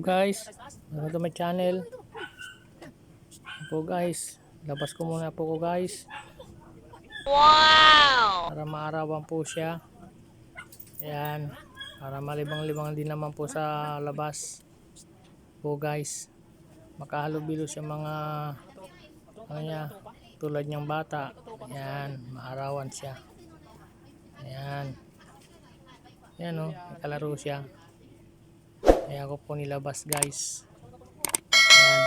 Hello guys, welcome to my channel. Po guys, labas ko muna po ko guys. Wow! Para maarawan po siya. Ayan, para malibang-libang din naman po sa labas. Po guys, makahalubilo siya mga ano niya, tulad niyang bata. Ayan, maarawan siya. Ayan. Ayan o, may kalaro siya. Kaya ako po nilabas guys. Ayan.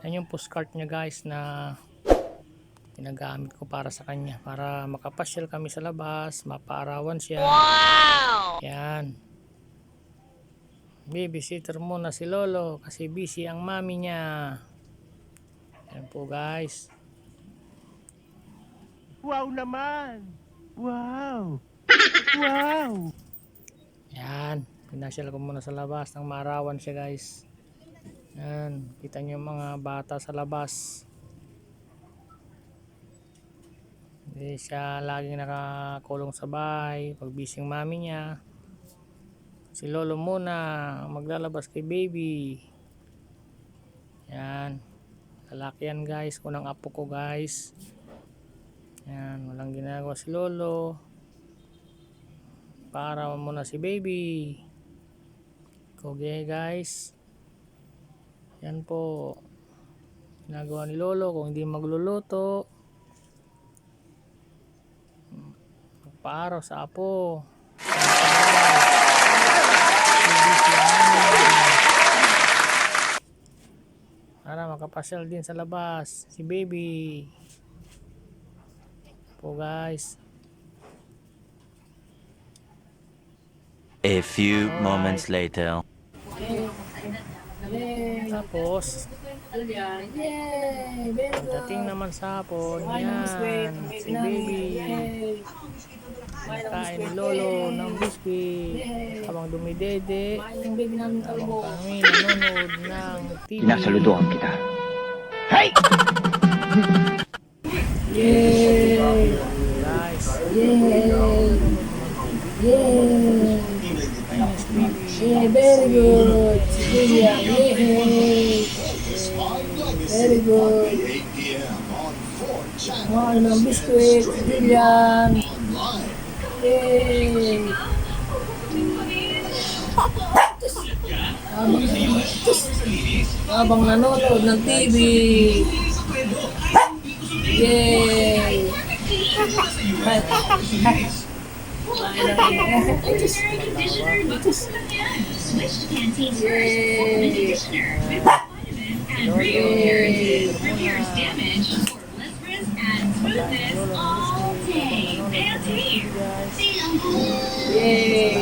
Ayan yung postcard niya guys na ginagamit ko para sa kanya. Para makapasyal kami sa labas, mapaarawan siya. Wow! Ayan. Babysitter muna si Lolo kasi busy ang mami niya. Ayan po guys. Wow naman! Wow! Wow! Yan. Pinasyal ko muna sa labas nang maarawan siya guys. Yan. Kita niyo mga bata sa labas. Hindi siya laging nakakulong sa bahay. Pag busy mami niya. Si Lolo muna. Maglalabas kay baby. Yan. Lalaki yan guys. Unang apo ko guys. Yan. Walang ginagawa si Lolo. Para muna si baby. Okay guys. Yan po. Ginagawa ni Lolo kung hindi magluluto. Magpaaraw sa apo. Para makapasyal din sa labas. Si baby. Po guys. A few moments later. Tapos, dating naman sa hapon, yan, si baby. Kain ni Lolo ng biscuit. Habang dumidede, habang kami nanonood ng TV. Pinasaludoan kita. Guys, Yeah, very good. Yeah, yeah. Very good. Mga ng biskuit, Julian. Yay! Habang, habang nanonood ng TV. Yay! Switch to Pantene's first supplement conditioner with vitamins and real nourishment. Repairs damage smoothness all day. Pantene. Yay.